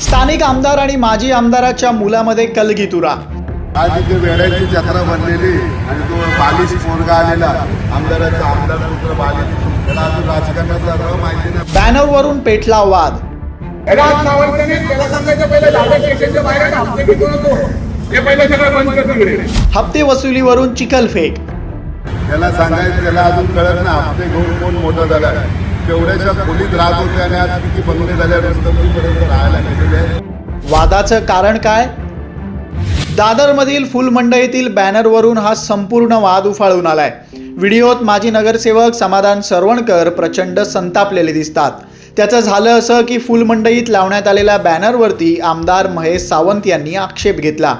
स्थानिक आमदार आणि माजी आमदाराच्या मुलामध्ये कलगीतुरा आज इथे वेड्याची जत्रा बनलेली आणि तो बालिश पोरगा आलेला. आमदाराचा आमदार पुत्र बालिश. त्याला अजून राजकारणातला र माहिती नाही. बॅनरवरून पेटला वाद. राज सावंतने त्याला सांगायचं पहिलं दादा स्टेशनच्या बाहेर ना, हप्ते घेतो नको हे पहिलं सगळं बंद कर तिकडे हप्ते वसुलीवरून चिखलफेक. त्याला सांगायचं त्याला अजून कळत नाही हप्ते घेऊन कोण मोठं झालाय. तेवढ्याच्या खोलीत राहत होते आणि आज किती बंगले झाल्यानंतर राहायला गेलेले वादाचं कारण काय? दादरमधील फुलमंडईतील बॅनरवरून हा संपूर्ण वाद उफाळून आलाय. व्हिडिओत माजी नगरसेवक समाधान सरवणकर प्रचंड संतापलेले दिसतात. त्याचं झालं असं की फुलमंडईत लावण्यात आलेल्या बॅनरवरती आमदार महेश सावंत यांनी आक्षेप घेतला.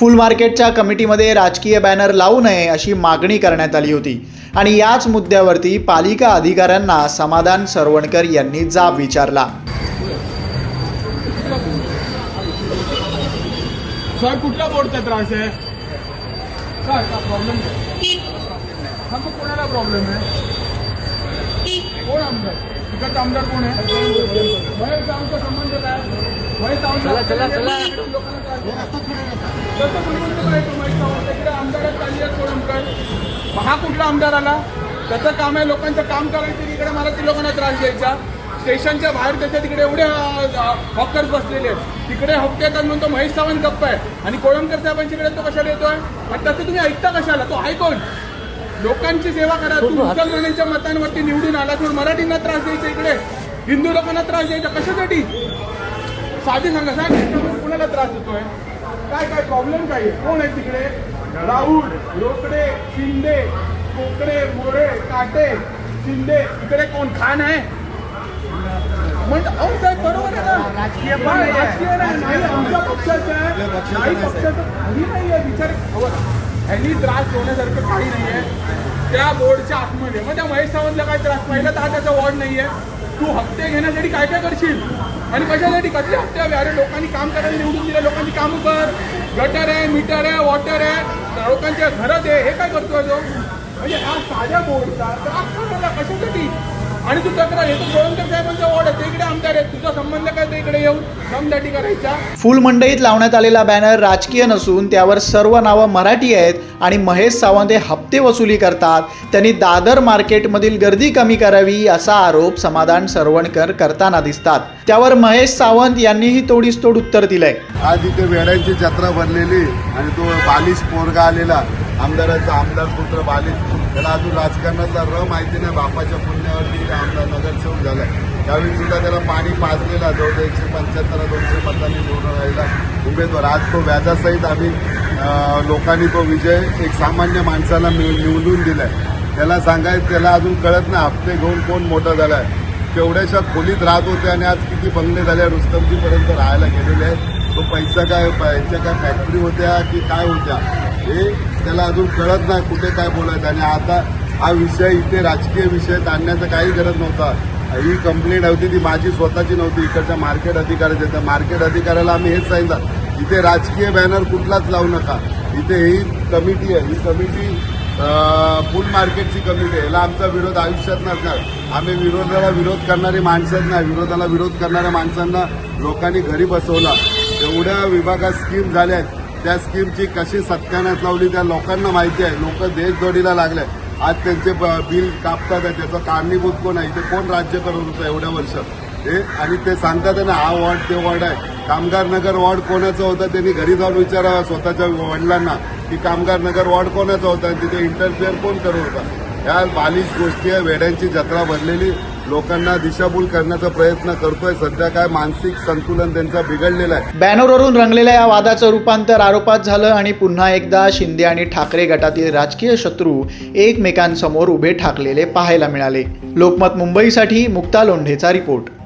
फुल मार्केटच्या कमिटीमध्ये राजकीय बॅनर लावू नये अशी मागणी करण्यात आली होती. आणि याच मुद्द्यावरती पालिका अधिकाऱ्यांना समाधान सरवणकर यांनी जाब विचारला. सर कुठला बोर्डचा त्रास आहे? काय का प्रॉब्लेम हा मग कोणाला प्रॉब्लेम आहे? कोण आमदार? तिकडचा आमदार कोण आहे? महेश संबंध काय? महेश लोकांना. त्याचा काय तो महेश सावंत तिकडे आमदार आहेत चालली आहेत कोळंबकर मग हा कुठला आमदार आला? त्याचं काम आहे लोकांचं काम करायचं इकडे मराठी लोकांना त्रास द्यायचा. स्टेशनच्या बाहेर त्याच्या तिकडे एवढे हॉकर्स बसलेले आहेत. तिकडे हप्ते येतात म्हणून तो महेश सावंत गप्प आहे. आणि कोळंबकर साहेबांच्याकडे तो कशाला येतोय? आणि त्याचं तुम्ही ऐकता कशाला? तो आहे कोण? लोकांची सेवा करा. तू मुसलमानांच्या मतांवरती निवडून आला तर मराठींना त्रास द्यायचा इकडे. हिंदू लोकांना त्रास द्यायचा. कशासाठी? साधी सांगा. सांग कुणाला त्रास होतोय काय काय प्रॉब्लेम काय आहे? कोण आहे तिकडे? राऊळ रोकडे शिंदे कोकडे मोरे काटे शिंदे. इकडे कोण? खान आहे? म्हणजे अहो साहेब बरोबर आहे ना? राजकीय राजकीय नाही आमच्या पक्षाचं आहे. नाही पक्षाचं काही नाही आहे विचार ह्यांनी त्रास होण्यासारखं काही नाही आहे. त्या बोर्डच्या आतमध्ये. मग त्या महेश सावंतला काय त्रास? पहिला तर त्याचा वॉर्ड नाही आहे. तू हप्ते घेण्यासाठी काय काय करशील? आणि कशासाठी? कसले हप्ते हवे? अरे लोकांनी काम करायला निवडून दिले लोकांची कामं कर. गटर आहे मीटर आहे वॉटर आहे. लोकांच्या घरात आहे. हे काय करतोय तो? म्हणजे हा साध्या बोर्डचा आणि तू तक्रार येतो गोळंकर साहेबांचा वॉर्ड आहे. ते इकडे आमदार आहे तुझा संबंध काय? ते इकडे येऊन दमदाटी करायचा. फुल मंडईत लावण्यात आलेला बॅनर राजकीय नसून त्यावर सर्व नावं मराठी आहेत आणि महेश सावंत हे हप्ते वसुली करतात. त्यांनी दादर मार्केटमधील गर्दी कमी करावी असा आरोप समाधान सरवणकर करताना दिसतात. त्यावर महेश सावंत यांनीही तोडीस तोड उत्तर दिलंय. आज इथे वेड्यांची जत्रा बनलेली आणि तो बालिश पोरगा आलेला. आमदाराचा आमदार पुत्र बालिश त्याला अजून राजकारणाचा र माहिती नाही बापाच्या पुण्यावरती आमदार नगरसेवक झाला त्यावेळी सुद्धा त्याला पाणी पाजलेला जवळजवळ एकशे पंच्याहत्तर दोनशे मतांनी निवडून राहिला. उमेदवार. आज तो व्याजासहित आम्ही लोकांनी तो विजय एक सामान्य माणसाला मिळ- निवडून दिलाय. त्याला सांगायचं त्याला अजून कळत नाही हप्ते घेऊन कोण मोठा झालाय. केवढ्याशा खोलीत राहत होते आणि आज किती बंगले झाले रुस्तमजीपर्यंत राहायला गेलेले आहेत. तो पैसा काय यांच्या काय फॅक्टरी होत्या की काय होत्या? हे त्याला अजून कळत नाही कुठे काय बोलायचं. आणि आता हा विषय इथे राजकीय विषय आणण्याचा काही गरज नव्हता. ही कंप्लेंट होती ती माझी स्वतःची नव्हती. इकडच्या मार्केट अधिकाऱ्याची. तर मार्केट अधिकाऱ्याला आम्ही हेच सांगितलं. इथे राजकीय बॅनर कुठलाच लावू नका. इथे ही कमिटी आहे. ही कमिटी फुल मार्केटची कमिटी आहे. याला आमचा विरोध आयुष्यात नसणार. आम्ही विरोधाला विरोध करणारी माणसंच नाही. विरोधाला विरोध करणाऱ्या माणसांना लोकांनी घरी बसवला. एवढ्या विभागात स्कीम झाल्या आहेत. त्या स्कीमची कशी सत्यानाश लावली त्या लोकांना माहिती आहे. लोक देशदोडीला लागले. आज त्यांचे ब- बिल कापतात आहे त्याचं कारणीभूत कोण आहे? ते कोण राज्य करत होतं एवढ्या वर्ष हे आणि ते सांगतात ना हा वॉर्ड ते वॉर्ड आहे. कामगार नगर वॉर्ड कोणाचं होतं? त्यांनी घरी जाऊन विचारावं स्वतःच्या वडिलांना की कामगार नगर वॉर्ड कोणाचं होतं? आणि तिथे इंटरफिअर कोण करत होता ह्या बालिश गोष्टी आहे. वेड्यांची जत्रा भरलेली. लोकांना दिशाभूल करण्याचा प्रयत्न करतोय. सध्या काय मानसिक संतुलन त्यांचं बिघडलेलं आहे. बॅनरवरून रंगलेल्या या वादाचं रूपांतर आरोपात झालं आणि पुन्हा एकदा शिंदे आणि ठाकरे गटातील राजकीय शत्रू एकमेकांसमोर उभे ठाकलेले पाहायला मिळाले. लोकमत मुंबईसाठी मुक्ता लोंढेचा रिपोर्ट.